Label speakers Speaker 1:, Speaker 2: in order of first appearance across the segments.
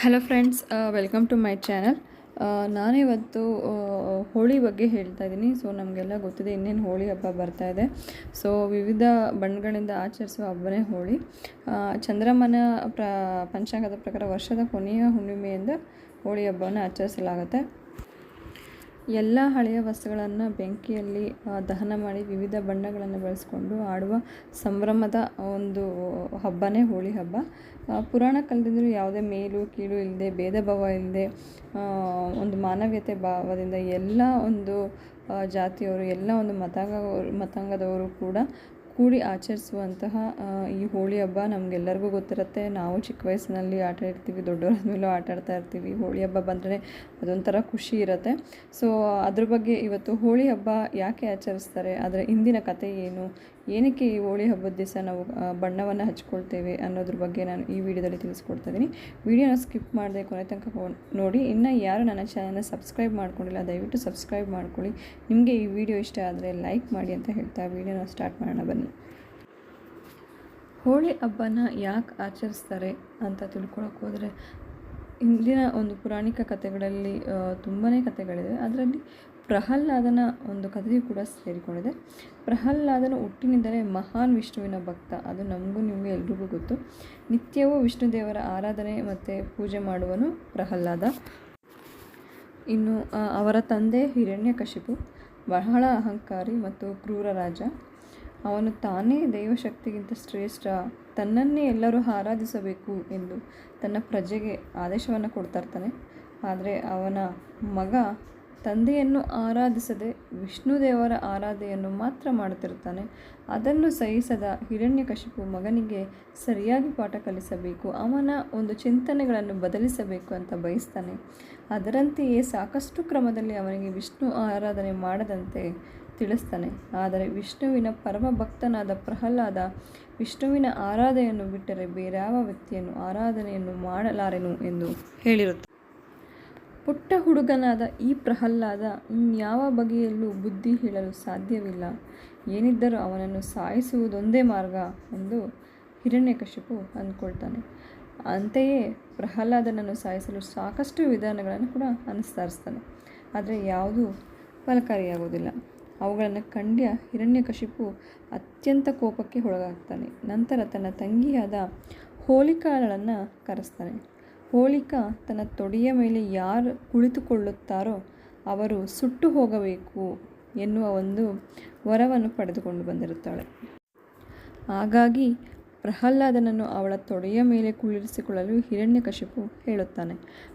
Speaker 1: Hello friends welcome to my channel ನಾನಿವತ್ತು ಹೋಳಿ ಬಗ್ಗೆ ಹೇಳ್ತಾ ಇದ್ದೀನಿ. ಸೊ ನಮಗೆಲ್ಲ ಗೊತ್ತಿದೆ ಇನ್ನೇನು ಹೋಳಿ ಹಬ್ಬ ಬರ್ತಾ ಇದೆ. ಸೊ ವಿವಿಧ ಬಣ್ಣಗಳಿಂದ ಆಚರಿಸುವ ಹಬ್ಬನೇ ಹೋಳಿ. ಚಂದ್ರಮನ ಪ್ರ, ಪಂಚಾಂಗದ ಪ್ರಕಾರ ವರ್ಷದ ಕೊನೆಯ ಹುಣ್ಣಿಮೆಯಿಂದ ಹೋಳಿ ಹಬ್ಬವನ್ನು ಆಚರಿಸಲಾಗುತ್ತೆ. ಎಲ್ಲ ಹಳೆಯ ವಸ್ತುಗಳನ್ನು ಬೆಂಕಿಯಲ್ಲಿ ದಹನ ಮಾಡಿ ವಿವಿಧ ಬಣ್ಣಗಳನ್ನು ಬಳಸಿಕೊಂಡು ಆಡುವ ಸಂಭ್ರಮದ ಒಂದು ಹಬ್ಬನೇ ಹೋಳಿ ಹಬ್ಬ. ಪುರಾಣ ಕಾಲದಿಂದಲೂ ಯಾವುದೇ ಮೇಲು, ಕೀಳು ಇಲ್ಲದೆ, ಭೇದ ಭಾವ ಇಲ್ಲದೆ ಒಂದು ಮಾನವೀಯತೆ ಭಾವದಿಂದ ಎಲ್ಲ ಒಂದು ಜಾತಿಯವರು, ಎಲ್ಲ ಒಂದು ಮತಾಂಗ, ಮತಾಂಗದವರು ಕೂಡ ಕೂಡಿ ಆಚರಿಸುವಂತಹ ಈ ಹೋಳಿ ಹಬ್ಬ ನಮಗೆಲ್ಲರಿಗೂ ಗೊತ್ತಿರುತ್ತೆ. ನಾವು ಚಿಕ್ಕ ವಯಸ್ಸಿನಲ್ಲಿ ಆಟ ಇರ್ತೀವಿ ದೊಡ್ಡವರಾದ್ಮೇಲೂ ಆಟ ಆಡ್ತಾ ಇರ್ತೀವಿ. ಹೋಳಿ ಹಬ್ಬ ಬಂದರೆ ಅದೊಂಥರ ಖುಷಿ ಇರುತ್ತೆ. ಸೊ ಅದ್ರ ಬಗ್ಗೆ ಇವತ್ತು ಹೋಳಿ ಹಬ್ಬ ಯಾಕೆ ಆಚರಿಸ್ತಾರೆ ಅದರ ಹಿಂದಿನ ಕತೆ ಏನು? ಏನಕ್ಕೆ ಈ ಹೋಳಿ ಹಬ್ಬದ ದಿವಸ ನಾವು ಬಣ್ಣವನ್ನು ಹಚ್ಕೊಳ್ತೇವೆ ಅನ್ನೋದ್ರ ಬಗ್ಗೆ ನಾನು ಈ ವಿಡಿಯೋದಲ್ಲಿ ತಿಳಿಸ್ಕೊಡ್ತಾ ಇದ್ದೀನಿ ವಿಡಿಯೋನ ಸ್ಕಿಪ್ ಮಾಡದೆ ಕೊನೆ ತನಕ ನೋಡಿ. ಇನ್ನು ಯಾರು ನನ್ನ ಚಾನಲ್ನ ಸಬ್ಸ್ಕ್ರೈಬ್ ಮಾಡ್ಕೊಂಡಿಲ್ಲ, ದಯವಿಟ್ಟು ಸಬ್ಸ್ಕ್ರೈಬ್ ಮಾಡ್ಕೊಳ್ಳಿ. ನಿಮಗೆ ಈ ವಿಡಿಯೋ ಇಷ್ಟ ಆದರೆ ಲೈಕ್ ಮಾಡಿ ಅಂತ ಹೇಳ್ತಾ ವಿಡಿಯೋನ ಸ್ಟಾರ್ಟ್ ಮಾಡೋಣ ಬನ್ನಿ. ಹೋಳಿ ಹಬ್ಬನ ಯಾಕೆ ಆಚರಿಸ್ತಾರೆ ಅಂತ ತಿಳ್ಕೊಳಕ್ಕೆ ಹೋದರೆ ಇಂದಿನ ಒಂದು ಪುರಾಣಿಕ ಕಥೆಗಳಲ್ಲಿ ತುಂಬಾ ಕಥೆಗಳಿವೆ. ಅದರಲ್ಲಿ ಪ್ರಹ್ಲಾದನ ಒಂದು ಕಥೆಯು ಕೂಡ ಸೇರಿಕೊಂಡಿದೆ. ಪ್ರಹ್ಲಾದನ ಹುಟ್ಟಿನಿಂದಲೇ ಮಹಾನ್ ವಿಷ್ಣುವಿನ ಭಕ್ತ. ಅದು ನಮಗೂ ನಿಮಗೆ ಎಲ್ರಿಗೂ ಗೊತ್ತು. ನಿತ್ಯವೂ ವಿಷ್ಣು ದೇವರ ಆರಾಧನೆ ಮತ್ತು ಪೂಜೆ ಮಾಡುವನು ಪ್ರಹ್ಲಾದ. ಇನ್ನು ಅವರ ತಂದೆ ಹಿರಣ್ಯಕಶಿಪು ಬಹಳ ಅಹಂಕಾರಿ ಮತ್ತು ಕ್ರೂರ ರಾಜ. ಅವನು ತಾನೇ ದೈವಶಕ್ತಿಗಿಂತ ಶ್ರೇಷ್ಠ. ತನ್ನನ್ನೇ ಎಲ್ಲರೂ ಆರಾಧಿಸಬೇಕು ಎಂದು ತನ್ನ ಪ್ರಜೆಗೆ ಆದೇಶವನ್ನು ಕೊಡ್ತಾ ಇರ್ತಾನೆ. ಆದರೆ ಅವನ ಮಗ ತಂದೆಯನ್ನು ಆರಾಧಿಸದೆ ವಿಷ್ಣು ದೇವರ ಆರಾಧನೆಯನ್ನು ಮಾತ್ರ ಮಾಡುತ್ತಿರುತ್ತಾನೆ. ಅದನ್ನು ಸಹಿಸದ ಹಿರಣ್ಯಕಶಿಪು ಮಗನಿಗೆ ಸರಿಯಾಗಿ ಪಾಠ ಕಲಿಸಬೇಕು. ಅವನ ಒಂದು ಚಿಂತನೆಗಳನ್ನು ಬದಲಿಸಬೇಕು ಅಂತ ಬಯಸ್ತಾನೆ. ಅದರಂತೆಯೇ ಸಾಕಷ್ಟು ಕ್ರಮದಲ್ಲಿ ಅವನಿಗೆ ವಿಷ್ಣು ಆರಾಧನೆ ಮಾಡದಂತೆ ತಿಳಿಸ್ತಾನೆ. ಆದರೆ ವಿಷ್ಣುವಿನ ಪರಮ ಭಕ್ತನಾದ ಪ್ರಹ್ಲಾದ ವಿಷ್ಣುವಿನ ಆರಾಧನೆಯನ್ನು ಬಿಟ್ಟರೆ ಬೇರ್ಯಾವ ವ್ಯಕ್ತಿಯನ್ನು, ಆರಾಧನೆಯನ್ನು ಮಾಡಲಾರೆನು ಎಂದು ಹೇಳಿರುತ್ತಾನೆ. ಪುಟ್ಟ ಹುಡುಗನಾದ ಈ ಪ್ರಹ್ಲಾದ ಇನ್ಯಾವ ಬಗೆಯಲ್ಲೂ ಬುದ್ಧಿ ಹೇಳಲು ಸಾಧ್ಯವಿಲ್ಲ. ಏನಿದ್ದರೂ ಅವನನ್ನು ಸಾಯಿಸುವುದೊಂದೇ ಮಾರ್ಗ ಎಂದು ಹಿರಣ್ಯಕಶಿಪು ಅಂದ್ಕೊಳ್ತಾನೆ. ಅಂತೆಯೇ ಪ್ರಹ್ಲಾದನನ್ನು ಸಾಯಿಸಲು ಸಾಕಷ್ಟು ವಿಧಾನಗಳನ್ನು ಕೂಡ ಅನುಸರಿಸ್ತಾನೆ. ಆದರೆ ಯಾವುದೂ ಫಲಕಾರಿಯಾಗುವುದಿಲ್ಲ. ಅವುಗಳನ್ನು ಕಂಡ್ಯ ಹಿರಣ್ಯಕಶಿಪು ಅತ್ಯಂತ ಕೋಪಕ್ಕೆ ಒಳಗಾಗ್ತಾನೆ. ನಂತರ ತನ್ನ ತಂಗಿಯಾದ ಹೋಲಿಕಾಳನ್ನು ಕರೆಸ್ತಾನೆ. ಹೋಲಿಕಾ ತನ್ನ ತೊಡೆಯ ಮೇಲೆ ಯಾರು ಕುಳಿತುಕೊಳ್ಳುತ್ತಾರೋ ಅವರು ಸುಟ್ಟು ಹೋಗಬೇಕು ಎನ್ನುವ ಒಂದು ವರವನ್ನು ಪಡೆದುಕೊಂಡು ಬಂದಿರುತ್ತಾಳೆ. ಹಾಗಾಗಿ ಪ್ರಹ್ಲಾದನನ್ನು ಅವಳ ತೊಡೆಯ ಮೇಲೆ ಕುಳ್ಳಿರಿಸಿಕೊಳ್ಳಲು ಹಿರಣ್ಯಕಶಿಪು ಹೇಳುತ್ತಾನೆ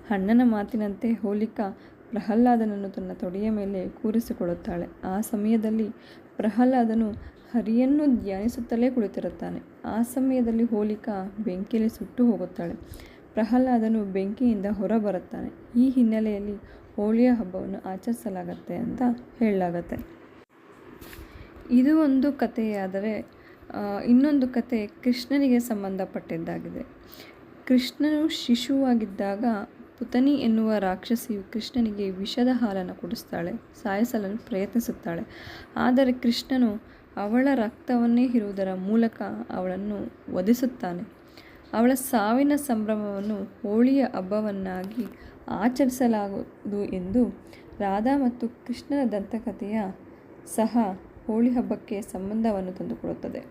Speaker 1: ಅಣ್ಣನ ಮಾತಿನಂತೆ ಹೋಲಿಕಾ ಪ್ರಹ್ಲಾದನನ್ನು ತನ್ನ ತೊಡೆಯ ಮೇಲೆ ಕೂರಿಸಿಕೊಳ್ಳುತ್ತಾಳೆ. ಆ ಸಮಯದಲ್ಲಿ ಪ್ರಹ್ಲಾದನು ಹರಿಯನ್ನು ಧ್ಯಾನಿಸುತ್ತಲೇ ಕುಳಿತಿರುತ್ತಾನೆ. ಆ ಸಮಯದಲ್ಲಿ ಹೋಲಿಕಾ ಬೆಂಕಿಯಲ್ಲಿ ಸುಟ್ಟು ಹೋಗುತ್ತಾಳೆ. ಪ್ರಹ್ಲಾದನು ಬೆಂಕಿಯಿಂದ ಹೊರಬರುತ್ತಾನೆ. ಈ ಹಿನ್ನೆಲೆಯಲ್ಲಿ ಹೋಳಿಯ ಹಬ್ಬವನ್ನು ಆಚರಿಸಲಾಗತ್ತೆ ಅಂತ ಹೇಳಲಾಗತ್ತೆ. ಇದು ಒಂದು ಕಥೆಯಾದರೆ ಇನ್ನೊಂದು ಕತೆ ಕೃಷ್ಣನಿಗೆ ಸಂಬಂಧಪಟ್ಟಿದ್ದಾಗಿದೆ. ಕೃಷ್ಣನು ಶಿಶುವಾಗಿದ್ದಾಗ ಪುತನಿ ಎನ್ನುವ ರಾಕ್ಷಸಿಯು ಕೃಷ್ಣನಿಗೆ ವಿಷದ ಹಾಲನ್ನು ಕುಡಿಸ್ತಾಳೆ, ಸಾಯಿಸಲನ್ನು ಪ್ರಯತ್ನಿಸುತ್ತಾಳೆ. ಆದರೆ ಕೃಷ್ಣನು ಅವಳ ರಕ್ತವನ್ನೇ ಇರುವುದರ ಮೂಲಕ ಅವಳನ್ನು ವಧಿಸುತ್ತಾನೆ. ಅವಳ ಸಾವಿನ ಸಂಭ್ರಮವನ್ನು ಹೋಳಿಯ ಹಬ್ಬವನ್ನಾಗಿ ಆಚರಿಸಲಾಗುವುದು ಎಂದು ರಾಧಾ ಮತ್ತು ಕೃಷ್ಣನ ದಂತಕಥೆಯ ಸಹ ಹೋಳಿ ಹಬ್ಬಕ್ಕೆ ಸಂಬಂಧವನ್ನು ತಂದುಕೊಡುತ್ತದೆ.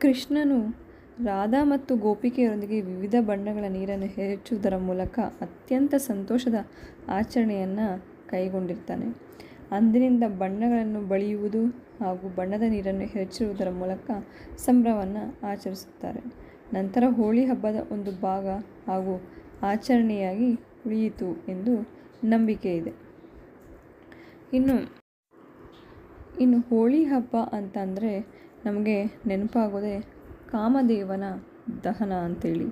Speaker 1: ಕೃಷ್ಣನು ರಾಧಾ ಮತ್ತು ಗೋಪಿಕೆಯರೊಂದಿಗೆ ವಿವಿಧ ಬಣ್ಣಗಳ ನೀರನ್ನು ಹೆಚ್ಚುವುದರ ಮೂಲಕ ಅತ್ಯಂತ ಸಂತೋಷದ ಆಚರಣೆಯನ್ನು ಕೈಗೊಂಡಿರ್ತಾನೆ. ಅಂದಿನಿಂದ ಬಣ್ಣಗಳನ್ನು ಬಳಿಯುವುದು ಹಾಗೂ ಬಣ್ಣದ ನೀರನ್ನು ಹೆಚ್ಚಿರುವುದರ ಮೂಲಕ ಸಂಭ್ರಮವನ್ನು ಆಚರಿಸುತ್ತಾರೆ. ನಂತರ ಹೋಳಿ ಹಬ್ಬದ ಒಂದು ಭಾಗ ಹಾಗೂ ಆಚರಣೆಯಾಗಿ ಉಳಿಯಿತು ಎಂದು ನಂಬಿಕೆ ಇದೆ. ಇನ್ನು ಇನ್ನು ಹೋಳಿ ಹಬ್ಬ ಅಂತಂದರೆ ನಮಗೆ ನೆನಪಾಗೋದೇ ಕಾಮದೇವನ ದಹನ ಅಂತೇಳಿ.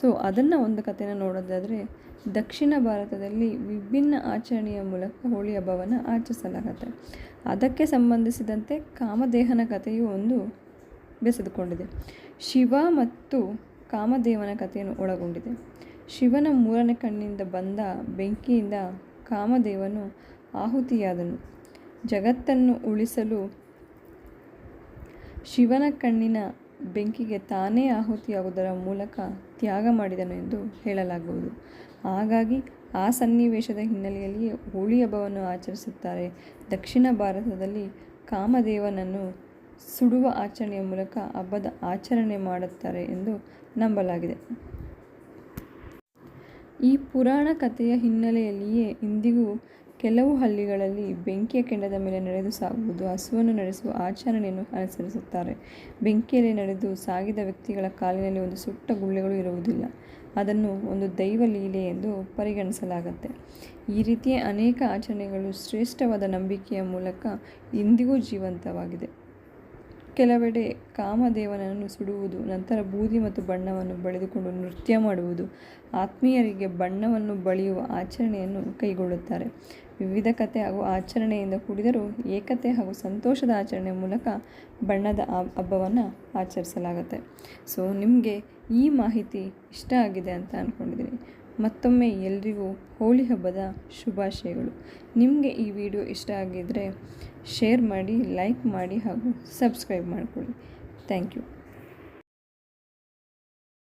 Speaker 1: ಸೊ, ಅದನ್ನು ಒಂದು ಕಥೆನ ನೋಡೋದಾದರೆ ದಕ್ಷಿಣ ಭಾರತದಲ್ಲಿ ವಿಭಿನ್ನ ಆಚರಣೆಯ ಮೂಲಕ ಹೋಳಿ ಹಬ್ಬವನ್ನು ಆಚರಿಸಲಾಗುತ್ತೆ. ಅದಕ್ಕೆ ಸಂಬಂಧಿಸಿದಂತೆ ಕಾಮದೇಹನ ಕಥೆಯು ಒಂದು ಬೆಸೆದುಕೊಂಡಿದೆ. ಶಿವ ಮತ್ತು ಕಾಮದೇವನ ಕಥೆಯನ್ನು ಒಳಗೊಂಡಿದೆ. ಶಿವನ ಮೂರನೇ ಕಣ್ಣಿಂದ ಬಂದ ಬೆಂಕಿಯಿಂದ ಕಾಮದೇವನು ಆಹುತಿಯಾದನು. ಜಗತ್ತನ್ನು ಉಳಿಸಲು ಶಿವನ ಕಣ್ಣಿನ ಬೆಂಕಿಗೆ ತಾನೇ ಆಹುತಿಯಾಗುವುದರ ಮೂಲಕ ತ್ಯಾಗ ಮಾಡಿದನು ಎಂದು ಹೇಳಲಾಗುವುದು. ಹಾಗಾಗಿ ಆ ಸನ್ನಿವೇಶದ ಹಿನ್ನೆಲೆಯಲ್ಲಿಯೇ ಹೋಳಿ ಹಬ್ಬವನ್ನು ಆಚರಿಸುತ್ತಾರೆ. ದಕ್ಷಿಣ ಭಾರತದಲ್ಲಿ ಕಾಮದೇವನನ್ನು ಸುಡುವ ಆಚರಣೆಯ ಮೂಲಕ ಹಬ್ಬದ ಆಚರಣೆ ಮಾಡುತ್ತಾರೆ ಎಂದು ನಂಬಲಾಗಿದೆ. ಈ ಪುರಾಣ ಕಥೆಯ ಹಿನ್ನೆಲೆಯಲ್ಲಿಯೇ ಇಂದಿಗೂ ಕೆಲವು ಹಳ್ಳಿಗಳಲ್ಲಿ ಬೆಂಕಿಯ ಕೆಂಡದ ಮೇಲೆ ನಡೆದು ಸಾಗುವುದು, ಹಸುವನ್ನು ನಡೆಸುವ ಆಚರಣೆಯನ್ನು ಅನುಸರಿಸುತ್ತಾರೆ. ಬೆಂಕಿಯಲ್ಲಿ ನಡೆದು ಸಾಗಿದ ವ್ಯಕ್ತಿಗಳ ಕಾಲಿನಲ್ಲಿ ಒಂದು ಸುಟ್ಟ ಗುಳ್ಳೆಗಳು ಇರುವುದಿಲ್ಲ. ಅದನ್ನು ಒಂದು ದೈವ ಲೀಲೆ ಎಂದು ಪರಿಗಣಿಸಲಾಗುತ್ತೆ. ಈ ರೀತಿಯ ಅನೇಕ ಆಚರಣೆಗಳು ಶ್ರೇಷ್ಠವಾದ ನಂಬಿಕೆಯ ಮೂಲಕ ಇಂದಿಗೂ ಜೀವಂತವಾಗಿದೆ. ಕೆಲವೆಡೆ ಕಾಮದೇವನನ್ನು ಸುಡುವುದು, ನಂತರ ಬೂದಿ ಮತ್ತು ಬಣ್ಣವನ್ನು ಬಳಿದುಕೊಂಡು ನೃತ್ಯ ಮಾಡುವುದು, ಆತ್ಮೀಯರಿಗೆ ಬಣ್ಣವನ್ನು ಬಳಿಯುವ ಆಚರಣೆಯನ್ನು ಕೈಗೊಳ್ಳುತ್ತಾರೆ. ವಿವಿಧ ಕತೆ ಹಾಗೂ ಆಚರಣೆಯಿಂದ ಕೂಡಿದರೂ ಏಕತೆ ಹಾಗೂ ಸಂತೋಷದ ಆಚರಣೆಯ ಮೂಲಕ ಬಣ್ಣದ ಹಬ್ಬವನ್ನು ಆಚರಿಸಲಾಗುತ್ತೆ. ಸೊ ನಿಮಗೆ ಈ ಮಾಹಿತಿ ಇಷ್ಟ ಆಗಿದೆ ಅಂತ ಅಂದ್ಕೊಂಡಿದ್ದೀನಿ ಮತ್ತೊಮ್ಮೆ ಎಲ್ರಿಗೂ ಹೋಳಿ ಹಬ್ಬದ ಶುಭಾಶಯಗಳು. ನಿಮಗೆ ಈ ವಿಡಿಯೋ ಇಷ್ಟ ಆಗಿದ್ದರೆ ಶೇರ್ ಮಾಡಿ, ಲೈಕ್ ಮಾಡಿ ಹಾಗೂ ಸಬ್ಸ್ಕ್ರೈಬ್ ಮಾಡಿಕೊಳ್ಳಿ. Thank you.